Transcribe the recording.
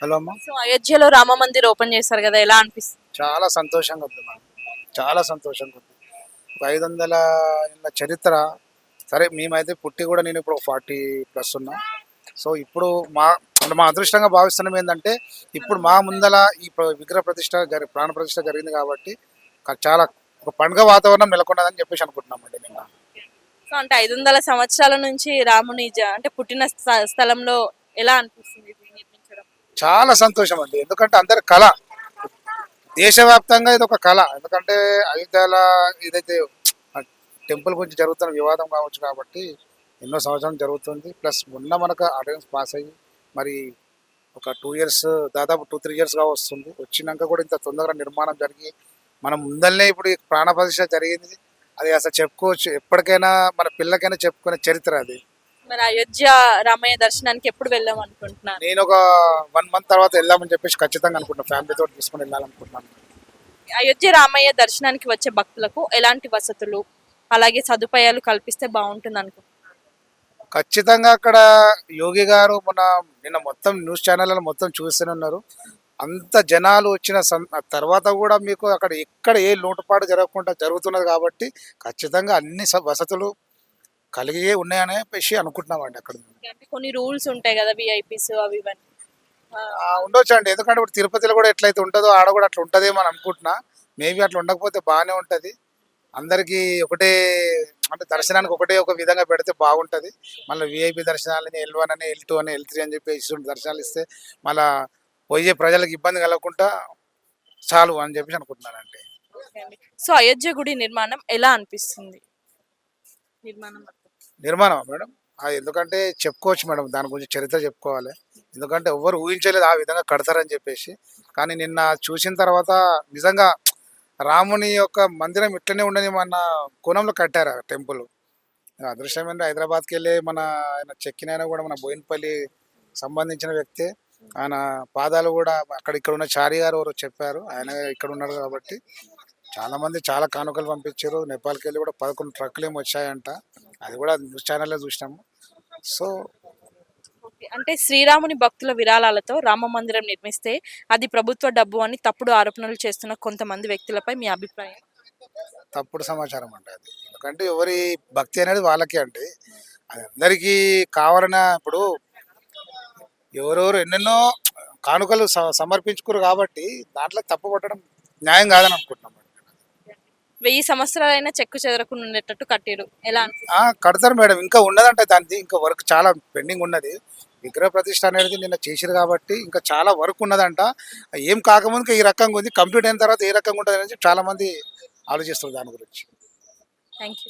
Hello అమ్మ. So అయోధ్యలో Rama Mandir open చేశారు కదా ఎలా అనిపిస్తుంది? చాలా సంతోషంగా ఉంది మేడం. చాలా సంతోషంగా ఉంది. ఒక ఐదు వందల ఏళ్ళ చరిత్ర. సరే మేమైతే పుట్టి కూడా నేను ఇప్పుడు ఫార్టీ ప్లస్ ఉన్నా. సో ఇప్పుడు మా అంటే మా అదృష్టంగా భావిస్తున్నాం ఏంటంటే ఇప్పుడు మా ముందల ఈ విగ్రహ ప్రతిష్ట జరి ప్రాణ ప్రతిష్ట జరిగింది కాబట్టి చాలా ఒక పండుగ వాతావరణం నెలకొన్నదని చెప్పేసి అనుకుంటున్నామండి నిన్న సో అంటే ఐదు వందల సంవత్సరాల నుంచి రాముని జ- అంటే పుట్టిన స్థ- స్థలంలో ఎలా అనిపిస్తుంది? చాలా సంతోషం అండి. ఎందుకంటే అందరి కళ. దేశవ్యాప్తంగా ఇది ఒక కళ. ఎందుకంటే అయోధ్యల ఏదైతే టెంపుల్ గురించి జరుగుతున్న వివాదం కావచ్చు కాబట్టి ఎన్నో సంవత్సరం జరుగుతుంది. ప్లస్ మొన్న మనకు అటెండెన్స్ పాస్ అయ్యి మరి ఒక టూ ఇయర్స్ దాదాపు టూ త్రీ ఇయర్స్గా వస్తుంది. వచ్చినాక కూడా ఇంత తొందరగా నిర్మాణం జరిగి మనం ముందల్నే ఇప్పుడు ప్రాణ ప్రతిష్ట జరిగింది. అది అసలు చెప్పుకోవచ్చు. ఎప్పటికైనా మన పిల్లకైనా చెప్పుకునే చరిత్ర అది. మరి అయోధ్య రామయ్య దర్శనానికి ఎప్పుడు వెళ్దాం అనుకుంటున్నారు? నేను ఒక వన్ మంత్ తర్వాత వెళ్దామని చెప్పేసి ఖచ్చితంగా అనుకుంటున్నాను ఫ్యామిలీతో తీసుకొని వెళ్ళాలనుకుంటున్నాను. అయోధ్య రామయ్య దర్శనానికి వచ్చే భక్తులకు ఎలాంటి వసతులు అలాగే సదుపాయాలు కల్పిస్తే బాగుంటుంది అనుకుంటున్నారు? ఖచ్చితంగా అక్కడ యోగి గారు మన నిన్న మొత్తం న్యూస్ ఛానళ్ళలో మొత్తం చూస్తూనే ఉన్నారు. అంత జనాలు వచ్చిన తర్వాత కూడా మీకు అక్కడ ఎక్కడ ఏ లోటుపాటు జరగకుండా జరుగుతున్నది కాబట్టి ఖచ్చితంగా అన్ని వసతులు కలిగి ఉన్నాయనే చెప్పేసి అనుకుంటున్నామండి అక్కడ. అంటే కొన్ని రూల్స్ ఉంటాయి కదా విఐపీస్ అవి ఇవన్నీ. ఉండొచ్చు అండి. ఎందుకంటే ఇప్పుడు తిరుపతిలో కూడా ఎట్లయితే ఉంటుందో ఆడ కూడా అట్లా ఉంటుందేమో అని అనుకుంటున్నా. మేబీ అట్లా ఉండకపోతే బాగానే ఉంటుంది. అందరికీ ఒకటే అంటే దర్శనానికి ఒకటే ఒక విధంగా పెడితే బాగుంటుంది. మళ్ళీ విఐపి దర్శనాలని ఎల్ వన్ అని ఎల్ టూ అని ఎల్ త్రీ అని చెప్పి ఇటువంటి దర్శనాలు ఇస్తే మళ్ళీ పోయే ప్రజలకు ఇబ్బంది కలగకుండా చాలు అని చెప్పేసి అనుకుంటున్నానండి. అండి. సో అయోధ్య గుడి నిర్మాణం ఎలా అనిపిస్తుంది? నిర్మాణం. నిర్మాణం మేడం? ఎందుకంటే చెప్పుకోవచ్చు మేడం దాని గురించి చరిత్ర చెప్పుకోవాలి. ఎందుకంటే ఎవరు ఊహించలేదు ఆ విధంగా కడతారని చెప్పేసి. కానీ నిన్న చూసిన తర్వాత నిజంగా రాముని యొక్క మందిరం ఇట్లనే ఉండని మన కోణంలో కట్టారు ఆ టెంపుల్. అదృష్టం ఏంటంటే హైదరాబాద్కి వెళ్ళి మన ఆయన చెక్కినైనా కూడా మన బోయినపల్లి సంబంధించిన వ్యక్తే. ఆయన పాదాలు కూడా అక్కడ ఇక్కడ ఉన్న చారి గారు చెప్పారు. ఆయన ఇక్కడ ఉన్నారు కాబట్టి చాలా మంది చాలా కానుకలు పంపించారు. నేపాల్కి వెళ్ళి కూడా పదకొండు ట్రక్కులు ఏమి వచ్చాయంట. అది కూడా న్యూస్ ఛానల్లో చూసినాము. సో. అంటే శ్రీరాముని భక్తుల విరాళాలతో రామ మందిరం నిర్మిస్తే అది ప్రభుత్వ డబ్బు అని తప్పుడు ఆరోపణలు చేస్తున్న కొంతమంది వ్యక్తులపై మీ అభిప్రాయం? తప్పుడు సమాచారం అండి అది. ఎందుకంటే ఎవరి భక్తి అనేది వాళ్ళకే అండి. అది అందరికీ కావాలన్న ఇప్పుడు ఎవరెవరు ఎన్నెన్నో కానుకలు సమర్పించుకోరు కాబట్టి దాంట్లో తప్పు పట్టడం న్యాయం కాదని అనుకుంటున్నాం. వెయ్యి సంవత్సరాలైనా చెక్కు చెదరకుండా ఉండేటట్టు కట్టారు. ఎలా కడతారు మేడం. ఇంకా ఉన్నదంటే దానికి ఇంకా వర్క్ చాలా పెండింగ్ ఉన్నది. విగ్రహ ప్రతిష్ట అనేది నిన్న చేసిరు కాబట్టి ఇంకా చాలా వర్క్ ఉన్నదంట. ఏం కాకముందుకు ఈ రకంగా ఉంది. కంప్లీట్ అయిన తర్వాత ఏ రకంగా ఉంటుంది అనేది చాలా మంది ఆలోచిస్తారు దాని గురించి. Thank you